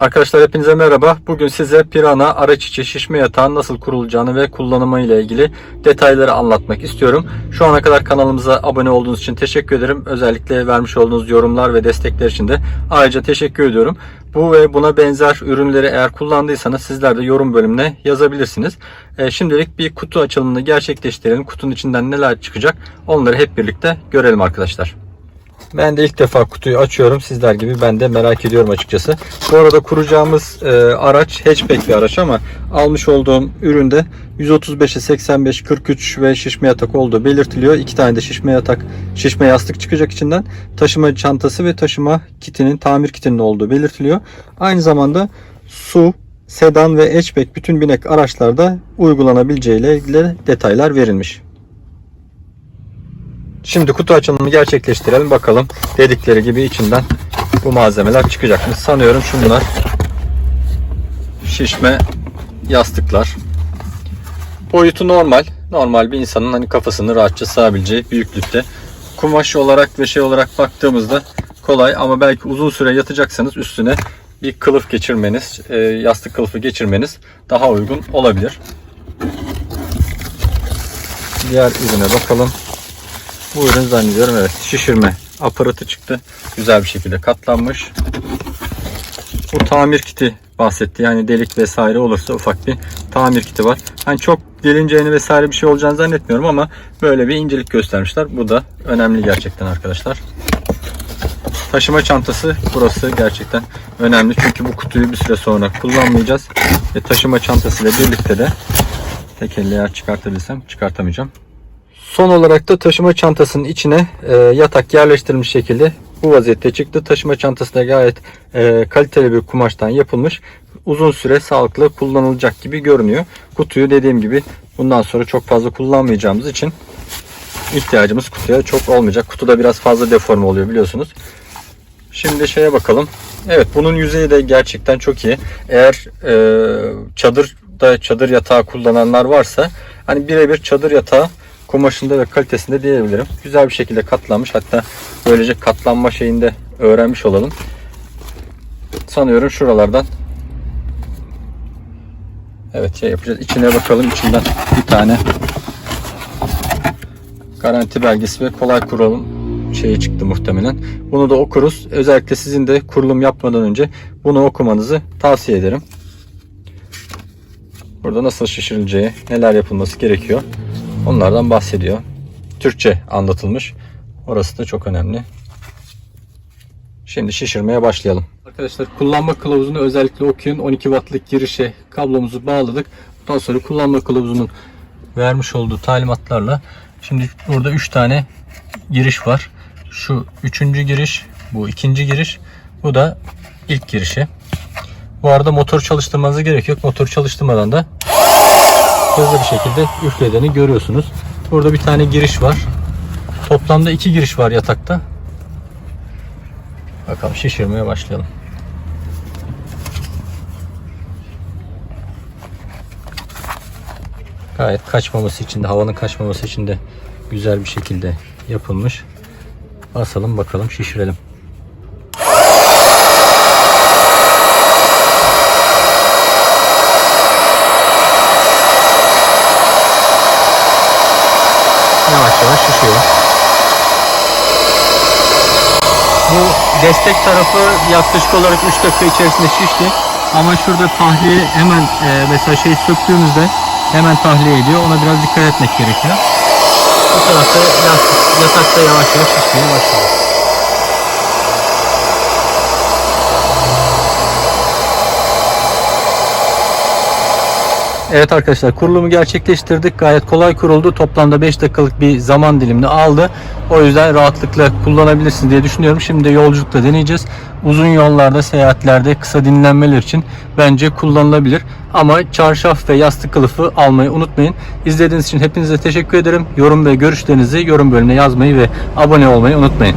Arkadaşlar hepinize merhaba. Bugün size Pirana araç içi şişme yatağın nasıl kurulacağını ve kullanımı ile ilgili detayları anlatmak istiyorum. Şu ana kadar kanalımıza abone olduğunuz için teşekkür ederim. Özellikle vermiş olduğunuz yorumlar ve destekler için de ayrıca teşekkür ediyorum. Bu ve buna benzer ürünleri eğer kullandıysanız sizler de yorum bölümüne yazabilirsiniz. E, şimdilik bir kutu açılımını gerçekleştirelim. Kutunun içinden neler çıkacak onları hep birlikte görelim arkadaşlar. Ben de ilk defa kutuyu açıyorum. Sizler gibi ben de merak ediyorum açıkçası. Bu arada kuracağımız e, araç hatchback bir araç ama almış olduğum üründe 135'e 85, 43 ve şişme yatak olduğu belirtiliyor. İki tane de şişme yatak, şişme yastık çıkacak içinden. Taşıma çantası ve taşıma kitinin, tamir kitinin olduğu belirtiliyor. Aynı zamanda su, sedan ve hatchback bütün binek araçlarda uygulanabileceği ile ilgili detaylar verilmiş. Şimdi kutu açılımını gerçekleştirelim. Bakalım dedikleri gibi içinden bu malzemeler çıkacak mı? Sanıyorum şunlar şişme yastıklar. Boyutu normal. Normal bir insanın hani kafasını rahatça sığabileceği büyüklükte. Kumaş olarak ve şey olarak baktığımızda kolay ama belki uzun süre yatacaksanız üstüne bir kılıf geçirmeniz, e, yastık kılıfı geçirmeniz daha uygun olabilir. Diğer ürüne bakalım. Bu ürün zannediyorum evet şişirme aparatı çıktı. Güzel bir şekilde katlanmış. Bu tamir kiti bahsetti. Yani delik vesaire olursa ufak bir tamir kiti var. Hani çok delineceğini vesaire bir şey olacağını zannetmiyorum ama böyle bir incelik göstermişler. Bu da önemli gerçekten arkadaşlar. Taşıma çantası burası gerçekten önemli. Çünkü bu kutuyu bir süre sonra kullanmayacağız. Ve taşıma çantasıyla birlikte de tek elle eğer çıkartabilsem çıkartamayacağım. Son olarak da taşıma çantasının içine e, yatak yerleştirilmiş şekilde bu vaziyette çıktı. Taşıma çantası da gayet e, kaliteli bir kumaştan yapılmış. Uzun süre sağlıklı kullanılacak gibi görünüyor. Kutuyu dediğim gibi bundan sonra çok fazla kullanmayacağımız için ihtiyacımız kutuya çok olmayacak. Kutuda biraz fazla deforme oluyor biliyorsunuz. Şimdi şeye bakalım. Evet bunun yüzeyi de gerçekten çok iyi. Eğer e, çadırda çadır yatağı kullananlar varsa hani birebir çadır yatağı kumaşında ve kalitesinde diyebilirim. Güzel bir şekilde katlanmış. Hatta böylece katlanma şeyinde öğrenmiş olalım. Sanıyorum şuralardan Evet şey yapacağız. İçine bakalım. İçinden bir tane garanti belgesi ve kolay kurulum şeyi çıktı muhtemelen. Bunu da okuruz. Özellikle sizin de kurulum yapmadan önce bunu okumanızı tavsiye ederim. Burada nasıl şişirileceği, neler yapılması gerekiyor. Onlardan bahsediyor. Türkçe anlatılmış. Orası da çok önemli. Şimdi şişirmeye başlayalım. Arkadaşlar kullanma kılavuzunu özellikle okuyun. 12 wattlık girişe kablomuzu bağladık. Bundan sonra kullanma kılavuzunun vermiş olduğu talimatlarla şimdi burada 3 tane giriş var. Şu üçüncü giriş, bu ikinci giriş, bu da ilk girişi. Bu arada motor çalıştırmanız gerekiyor. Motor çalıştırmadan da hızlı bir şekilde üflediğini görüyorsunuz. Burada bir tane giriş var. Toplamda iki giriş var yatakta. Bakalım şişirmeye başlayalım. Gayet kaçmaması için de havanın kaçmaması için de güzel bir şekilde yapılmış. Basalım bakalım şişirelim. Yavaş yavaş şişiyor. Bu destek tarafı yaklaşık olarak 3 dakika içerisinde şişti. Ama şurada tahliye hemen e, mesela şey söktüğümüzde hemen tahliye ediyor. Ona biraz dikkat etmek gerekiyor. Bu tarafta yatakta yavaş yavaş şişmeye başladı. Evet arkadaşlar kurulumu gerçekleştirdik. Gayet kolay kuruldu. Toplamda 5 dakikalık bir zaman dilimini aldı. O yüzden rahatlıkla kullanabilirsiniz diye düşünüyorum. Şimdi de yolculukta deneyeceğiz. Uzun yollarda, seyahatlerde, kısa dinlenmeler için bence kullanılabilir. Ama çarşaf ve yastık kılıfı almayı unutmayın. İzlediğiniz için hepinize teşekkür ederim. Yorum ve görüşlerinizi yorum bölümüne yazmayı ve abone olmayı unutmayın.